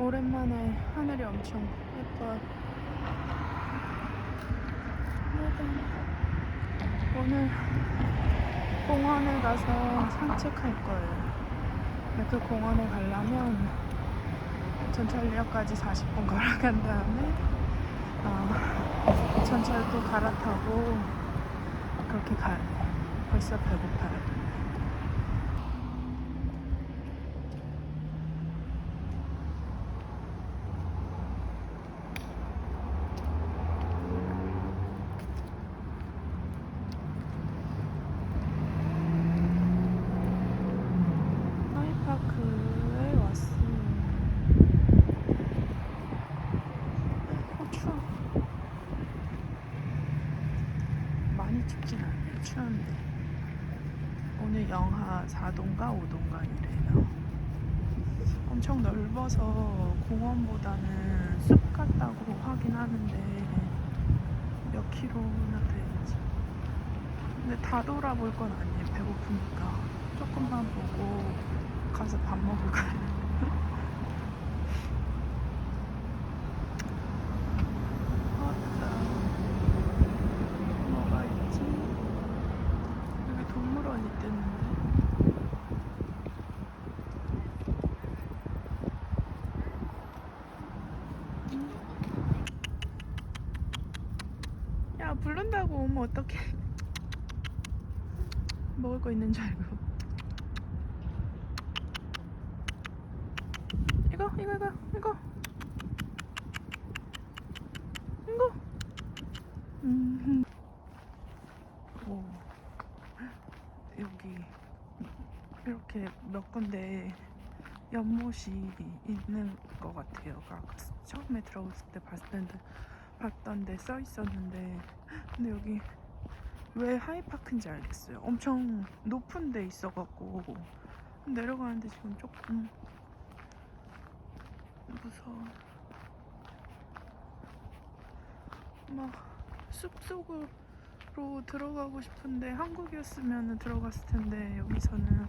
오랜만에 하늘이 엄청 예뻐요. 오늘 공원에 가서 산책할 거예요. 그 공원에 가려면 전철역까지 40분 걸어간 다음에 어, 전철도 갈아타고 그렇게 가야 돼요. 벌써 배고파요. 하이파크에 왔어요. 어, 추워. 많이 춥진 않아요. 추운데. 오늘 영하 4도인가 5도인가 이래요. 엄청 넓어서 공원보다는 숲 같다고 하긴 하는데 몇 킬로나 되는지. 근데 다 돌아볼 건 아니에요. 배고프니까. 조금만 보고 가서 밥 먹을 거예요. 맞다. 뭐가 있지? 여기 동물원이 있댔는데. 음. 야, 부른다고 오면 어떡해. 먹을 거 있는 줄 알고. 이거, 이거, 이거, 이거. 이거. 음. 오. 여기 이렇게 몇 군데 연못이 있는 것 같아요. 아까 처음에 들어갔을 때 봤는데 봤던데 써 있었는데 근데 여기 왜 하이파크인지 알겠어요. 엄청 높은 데 있어갖고 내려가는데 지금 조금 무서워. 막 숲속으로 들어가고 싶은데 한국이었으면 들어갔을 텐데 여기서는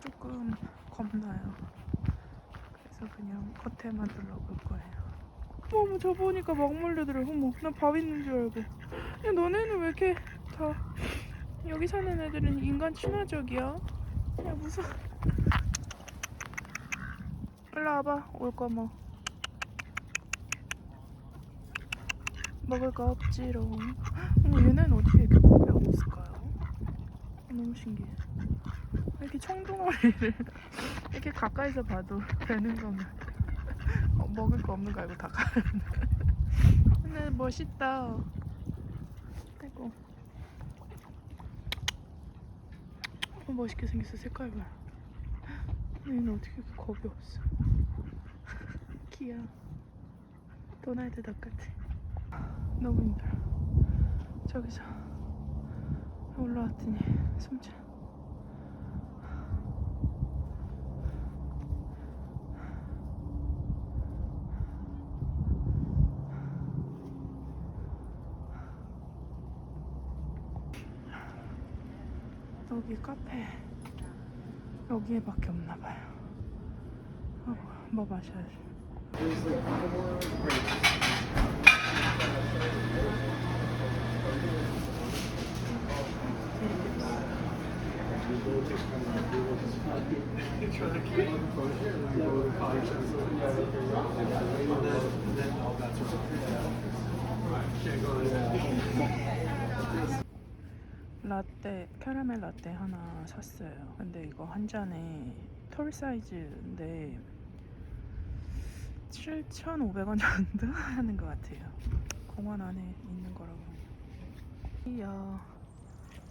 조금 겁나요. 그래서 그냥 겉에만 둘러볼 거예요. 어머 저 보니까 막 몰려들어. 어머 나 밥 있는 줄 알고. 야 너네는 왜 이렇게 다 여기 사는 애들은 인간 친화적이야? 야 무서워. 일로 와봐 올거 뭐. 먹을 거 없지롱. 어머 얘네는 어떻게 이렇게 겁이 없을까요? 너무 신기해. 이렇게 청둥어리를 이렇게 가까이서 봐도 되는 거면 어, 먹을 거 없는 거 알고 다 가는. 근데 멋있다. 아이고. 어, 멋있게 생겼어 색깔 봐. 얘는 어떻게 이렇게 겁이 없어? 귀여워. 도날드 덕 같아. 너무 힘들어. 저기서 올라왔더니 숨차. 여기 카페 여기에밖에 없나 봐요. 어, 뭐 마셔야지. 라떼 캐러멜 라떼 하나 샀어요. 근데 이거 한 잔에 톨 사이즈인데 7,500원 정도 하는 것 같아요. 공원 안에 있는 거라고. 이야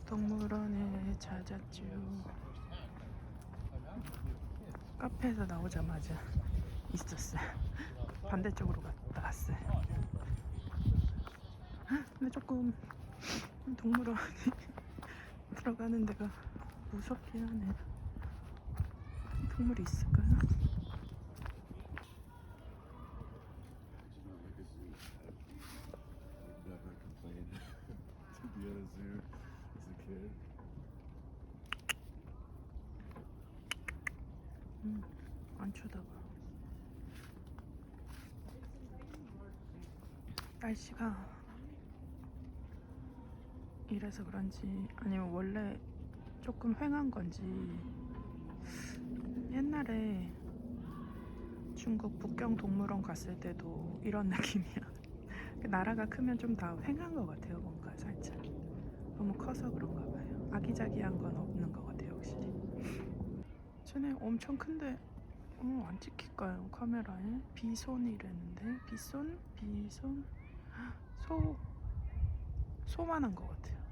동물원에 찾았죠. 카페에서 나오자마자 있었어요. 반대쪽으로 갔다 왔어요. 근데 조금 동물원이 들어가는 데가 무섭긴 하네. 동물이 있을까요? 음, 안 쳐다봐. 날씨가 이래서 그런지 아니면 원래 조금 휑한 건지 옛날에 중국 북경 동물원 갔을 때도 이런 느낌이야. 나라가 크면 좀다 휑한 것 같아요, 뭔가 살짝. 너무 커서 그런가 봐요. 아기자기한 건 없는 것 같아요, 확실히. 쟤네 엄청 큰데 어, 안 찍힐까요, 카메라에? 비손이랬는데 비손? 비손? 소 소만한 것 같아요.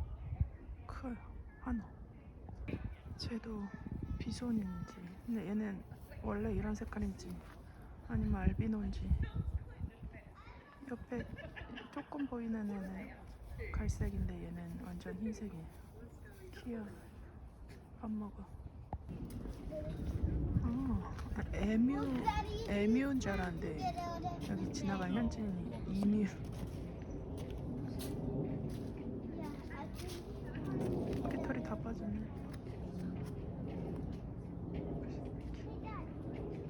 커요, 하나. 쟤도 비손인지 근데 얘는 원래 이런 색깔인지 아니면 알비노인지. 옆에 조금 보이는 애는 갈색인데 얘는 완전 흰색이에요. 귀여워 밥 먹어. 아 에뮤 에뮤인 줄 알았는데 여기 지나간 현진이 이뮤 배터리 다 빠졌네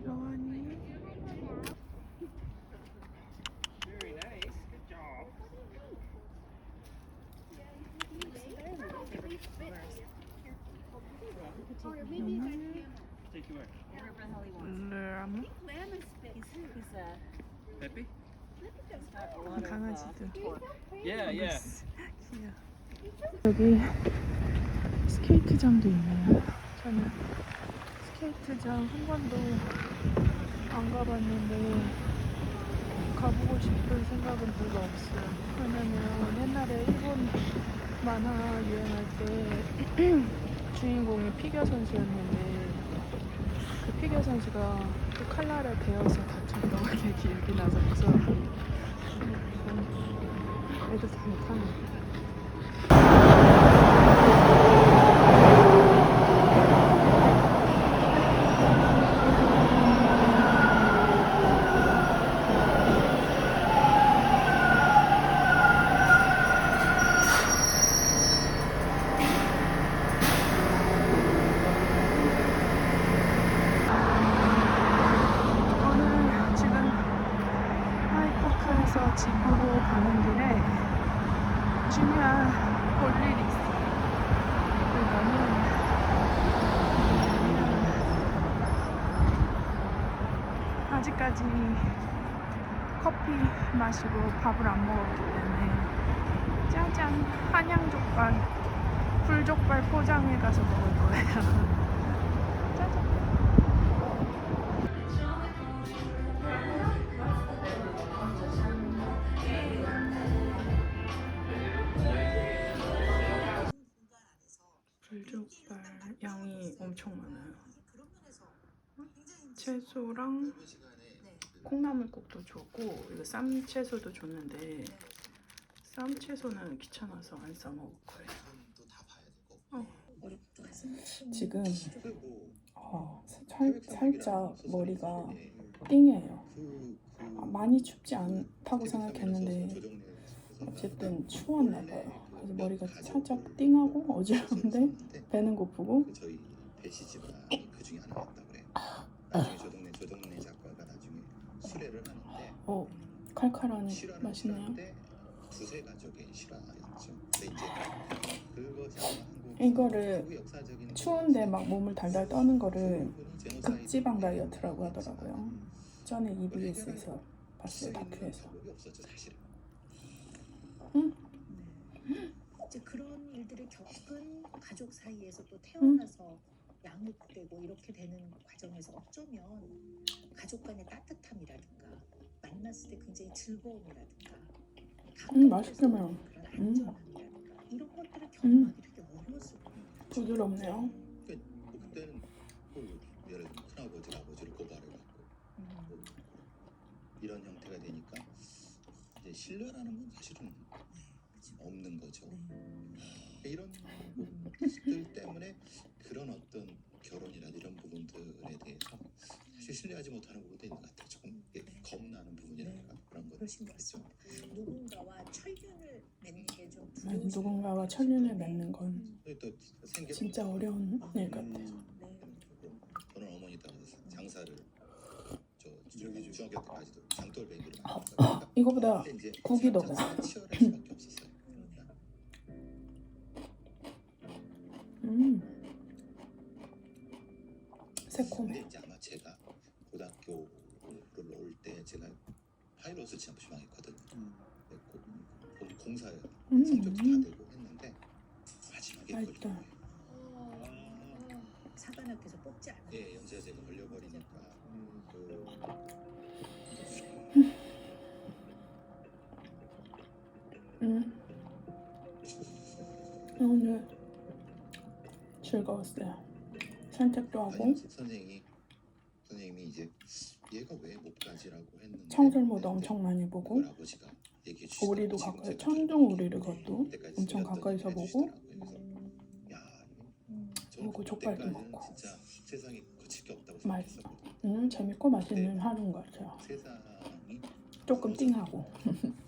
로하니 Very nice. Good job. Take you where? 람 Peppy? 강아지들 Yeah, yeah. 귀여워. 여기 스케이트장도 있네요. 저는 스케이트장 한 번도 안 가봤는데 가보고 싶은 생각은 별로 없어요. 왜냐면 옛날에 일본 만화 유행할 때 주인공이 피겨 선수였는데 그 피겨 선수가 그 칼날에 베어서 다쳤던 게 기억이 나서 무서워. 애들 다 못하네. 오늘 지금 하이파크에서 집으로 가는 길에 중요한 아직까지 커피 마시고 밥을 안 먹었기 때문에 짜잔 한양족발 불족발 포장해 가서 먹을 거예요. 채소랑 콩나물국도 줬고 이거 쌈채소도 줬는데 쌈채소는 귀찮아서 안 싸 먹을 거예요. 어. 지금 어, 살, 살짝 머리가 띵해요. 아, 많이 춥지 않다고 생각했는데 어쨌든 추웠나 봐요. 그래서 머리가 살짝 띵하고 어지러운데 배는 고프고 저희 배시지가 그 중에 하나였다. 나중에 조동래 조동래 작가가 나중에 수레를 하는데 어 칼칼하네 실화는 맛있네요. 실화인데 두세 가족의 실화였죠. 근데 이제 그것이 아마 한국 이거를 역사적인 추운데 막 몸을 달달 떠는 거를 부분이 제노사이드 극지방 다이어트라고 하더라고요. 전에 그 EBS에서 봤어요 다큐에서. 방법이 없었죠 사실은. 이제 그런 일들을 겪은 가족 사이에서 또 태어나서 양육되고 이렇게 되는 과정에서 어쩌면 가족 간의 따뜻함이라든가 만났을 때 굉장히 즐거움이라든가 음, 맛있겠네요. 그런 음. 안전함이라든가 이런 것들을 경험하기 되게 어려웠을 거예요. 부드럽네요. 뭐 그때는 뭐 예를 들면 큰아버지가 아버지를 고발해갖고 음. 뭐 이런 형태가 되니까 이제 신뢰라는 건 사실은 없는 거죠. 네. 이런 것들 때문에 그런 어떤 결혼이나 이런 부분들에 대해서 사실 신뢰하지 못하는 부분도 있는 것 같아요. 조금 겁나는 부분이랄까 그런 것들 그러신 것. 같습니다. 누군가와 철륜을 맺는 게좀 네, 누군가와 천륜을 맺는 건 생겨 진짜 어려운 일 같아요. 네. 저는 어머니 따라서 장사를 저 저기 중- 중학교 때까지도 장돌뱅이를 아, 많이 했어요. 이거보다 국이 더 성장세가 치열할 수밖에 없었어요. 음 새콤해. 이제 아마 제가 고등학교를 올 때 제가 파일럿을 진짜 지망했거든요. 음. 거기 공사에 음, 성적도 다 음. 되고 했는데 마지막에 맛있다. 걸린 거예요. 사관학교에서 뽑지 않아. 예, 연세제가 걸려버리니까 음. 그 음. 오늘 즐거웠어요. 산책도 하고 아니, 선생님이 선생님이 이제 얘가 왜 못 가지라고 했는데 청설모도 엄청 많이 보고 아버지가 얘기해 주시더라고요. 오리도 가까이 천둥 오리를 그것도 그때까지 엄청 들렸던 가까이서 보고 음. 그리고 족발도 먹고. 진짜 세상에 게 없다고 맛있어. 음 재밌고 맛있는 하루인 것 같아요. 조금 띵하고